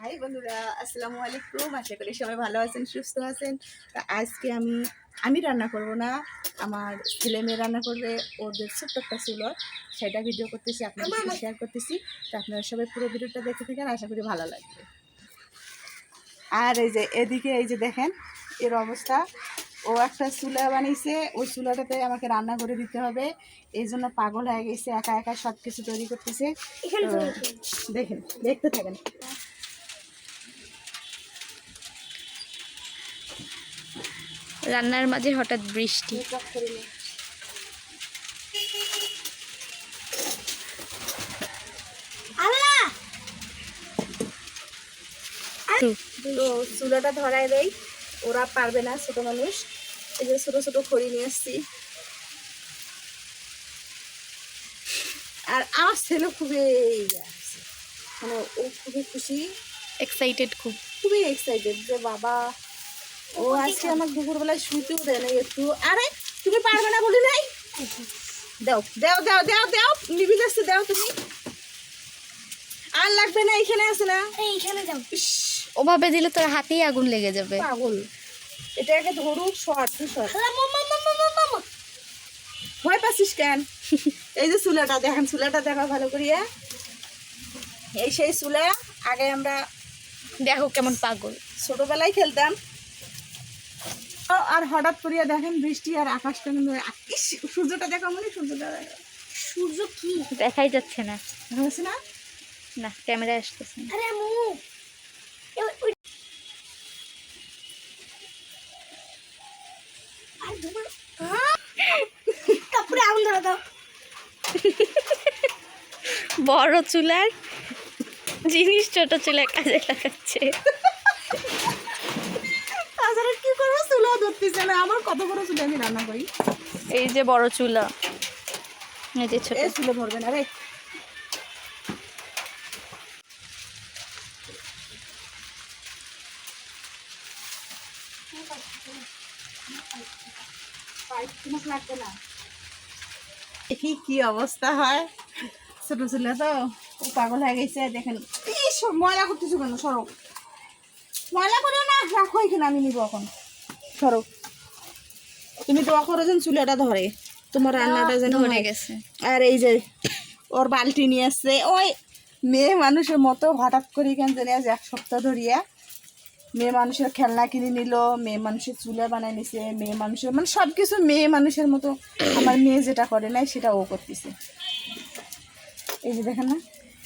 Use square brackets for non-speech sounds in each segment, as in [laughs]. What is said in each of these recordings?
High বন্ধুরা আসসালামু আলাইকুম। আশা করি সবাই ভালো আছেন সুস্থ আছেন। তা আজকে আমি আমি রান্না করব না আমার ছেলে মেয়ে রান্না করবে ওদের ছোট্ট একটা ছিল সেটা ভিডিও করতেছি আপনাদের সাথে শেয়ার করতেছি। তো আপনারা সবাই পুরো ভিডিওটা দেখতে থাকেন আশা করি ভালো লাগবে। আর এই যে এদিকে এই যে দেখেন এর অবস্থা। ও একটা চুলা বানিয়েছে ওই চুলাটাতে আমাকে রান্না করে দিতে হবে। এই জন্য পাগল হয়ে গেছে একা একা সব কিছু তৈরি করতেছে। দেখেন দেখতে থাকেন। রান্নার মাঝে হঠাৎ বৃষ্টি। তো চুলাটা ধরাই দেই ওরা পারবে না ছোট মানুষ। এই যে ছোট ছোট খড়ি নিয়ে আসছি। আর আমার ছেলে খুবই মানে ও খুবই খুশি। এক্সাইটেড খুব। খুবই এক্সাইটেড যে বাবা ও আজকে আমার দুপুরবেলায় শুতেও দেয় নাই একটু। আরে তুমি পারবে না বলি নাই? দাও দাও দাও দাও দাও নিবি যাচ্ছে দাও তুমি। আর লাগবে না এখানে আছে না। এইখানে যাও। ওভাবে দিলে তোর হাতেই আগুন লেগে যাবে। পাগল। এটাকে ধরুক শর্ট শর্ট। ভয় পাচ্ছিস কেন? এই যে চুলাটা দেখেন চুলাটা দেখা ভালো করিয়া। এই সেই চুলা আগে আমরা দেখো কেমন পাগল। ছোটবেলায় খেলতাম। আর হঠাৎ করিয়া দেখেন বৃষ্টি আর আকাশটা কিন্তু সূর্যটা দেখা মানে সূর্যটা দেখো। সূর্য কি? দেখাই যাচ্ছে না। না? না ক্যামেরা আসতেছে না। আরে তারপরে আগুন ধরা দাও। বড় চুলার জিনিস ছোট চুলার কাজে লাগাচ্ছে। তাছাড়া কি করব? চুলা ধরতেছে না। আমার কত বড় চুলে আমি রান্না করি। এই যে বড় চুলা। এই যে ছোট। এ চুলে ধরবে না রে। দেখি কি অবস্থা হয়। ছোট ছেলে তো ও পাগল হয়ে গেছে দেখেন। ময়লা করতেছো কেন ময়লা করো না রাখো এখানে আমি নিবো এখন। সরো। তুমি দোয়া করো যেন চুলাটা ধরে। তোমার রান্নাটা যেন হয়। গেছে। আর এই যে ওর বালতি নিয়ে আসছে। ওই মেয়ে মানুষের মতো হঠাৎ করে কেন জানি আজ এক সপ্তাহ ধরিয়া মেয়ে মানুষের খেলনা কিনে নিল মেয়ে মানুষের চুলা বানাই নিছে মেয়ে মানুষের মানে সব কিছু মেয়ে মানুষের মতো আমার মেয়ে যেটা করে নাই সেটা ও করতেছে। এই যে দেখেন না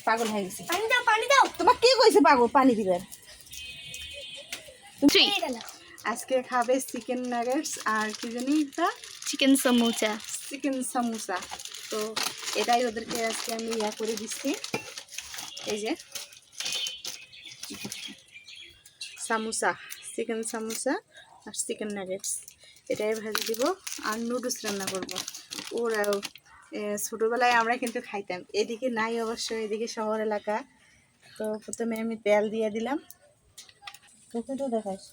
পাগল হয়ে গেছে। পানি দাও পানি দাও। তোমার কে কইছে পাগল? পানি তুই আজকে খাবে চিকেন নাগেটস আর কি জানি এটা? চিকেন সমুচা চিকেন সামোসা তো এটাই ওদেরকে আজকে আমি ইয়া করে দিচ্ছি। এই যে। সামোসা চিকেন সামোসা আর চিকেন নাগেটস এটাই ভেজে দিব আর নুডলস রান্না করব। ওরাও ছোটোবেলায় আমরা কিন্তু খাইতাম। এদিকে নাই অবশ্য এদিকে শহর এলাকা। তো প্রথমে আমি তেল দিয়ে দিলাম। তোকে তো দেখাইছি।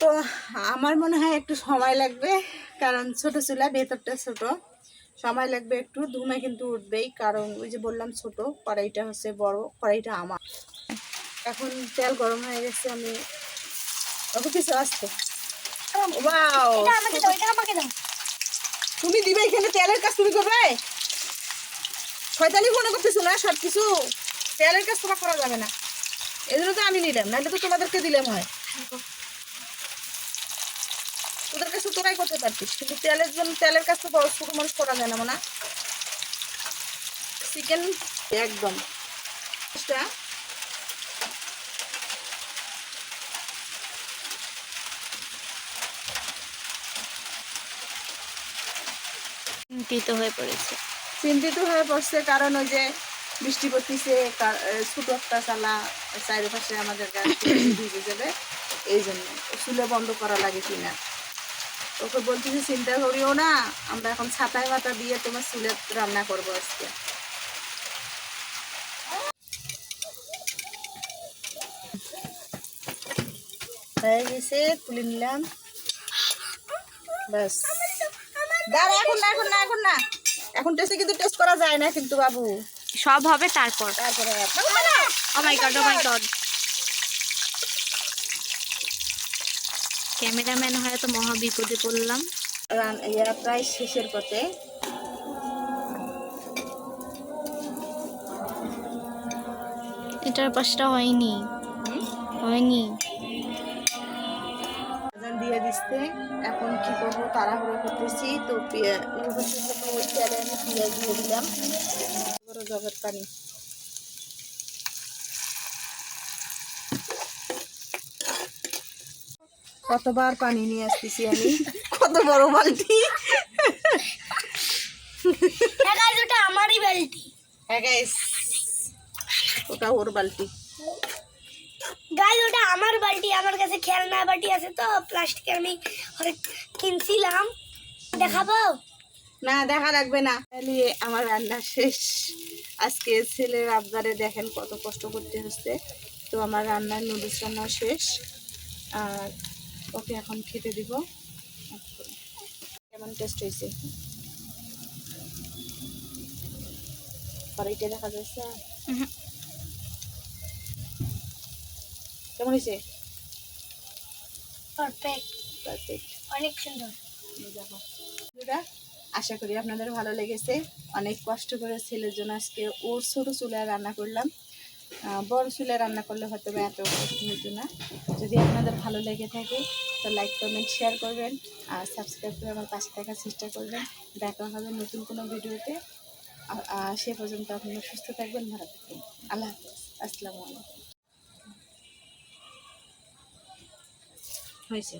তো আমার মনে হয় একটু সময় লাগবে কারণ ছোট চুলা ভেতরটা ছোট। সময় লাগবে একটু ধুমে কিন্তু উঠবেই কারণ ওই যে বললাম ছোট কড়াইটা হচ্ছে বড় কড়াইটা আমার। এখন তেল গরম হয়ে গেছে আমি ওকে কিছু আসতে তুমি দিবে এখানে তেলের কাজ তুমি করবে? শয়তানি মনে করতেছো না সব কিছু? তেলের কাজ তোমার করা যাবে না। এই জন্য তো আমি নিলাম নাহলে তো তোমাদেরকে দিলাম হয়। তোদের করতে পারতিস কিন্তু তেলের জন্য তেলের তো বড় মানুষ করা যায় না মনে। চিকেন একদম। চিন্তিত হয়ে পড়েছে। চিন্তিত হয়ে পড়ছে কারণ ওই যে বৃষ্টি পড়তেছে ছোট একটা চালা চারিপাশে আমাদের গাছ ভিজে যাবে এই জন্য। চুলে বন্ধ করা লাগে কিনা। ওকে বলতেছি চিন্তা করিও না আমরা এখন ছাতায় মাথা দিয়ে তোমার চুলে রান্না করব আজকে। হয়ে গেছে তুলে নিলাম। ব্যাস। দাঁড়া এখন না এখন না এখন না। এখন টেস্টে কিন্তু টেস্ট করা যায় না কিন্তু বাবু। সব হবে তারপর। তারপরে ও my god oh my god cameraman হয়ে তো মহা বিপদে পড়লাম। ইয়া প্রায় শেষের পথে। এটার পাশটা হয়নি। হয়নি। দিয়ে দিচ্ছে। এখন কি করব তাড়াহুড়ো করতেছি। তো পেঁয়াজ দিয়ে দিলাম জগৎ পানি। কতবার পানি নিয়ে আসতেছি আমি? [laughs] কত বড় বালতি? হ্যাঁ গাইজ ওটা আমারই বালতি। হ্যাঁ ওটা ওর বালতি। গাইজ ওটা আমার বালতি আমার কাছে খেলনা বাটি আছে তো প্লাস্টিকের আমি কিনছিলাম। দেখাবো? না দেখা লাগবে না। তাহলে আমার রান্না শেষ। আজকে ছেলের আবদারে দেখেন কত কষ্ট করতে হচ্ছে। তো আমার রান্নার নুডলস রান্না শেষ। আর ওকে এখন খেতে দিব। কেমন টেস্ট হয়েছে? কড়াইটা দেখা যাচ্ছে। কেমন হয়েছে? পারফেক্ট পারফেক্ট অনেক সুন্দর। দেখো। আশা করি আপনাদের ভালো লেগেছে। অনেক কষ্ট করে ছেলের জন্য আজকে ওর ছোট চুলায় রান্না করলাম। বড় চুলায় রান্না করলে হয়তো বা এত কষ্ট হতো না। যদি আপনাদের ভালো লেগে থাকে, তো লাইক কমেন্ট শেয়ার করবেন আর সাবস্ক্রাইব করে আমার পাশে থাকার চেষ্টা করবেন। দেখা হবে নতুন কোনো ভিডিওতে। সে পর্যন্ত আপনারা সুস্থ থাকবেন, ভালো থাকবেন। আল্লাহ হাফেজ। আসসালামু আলাইকুম। হয়েছে।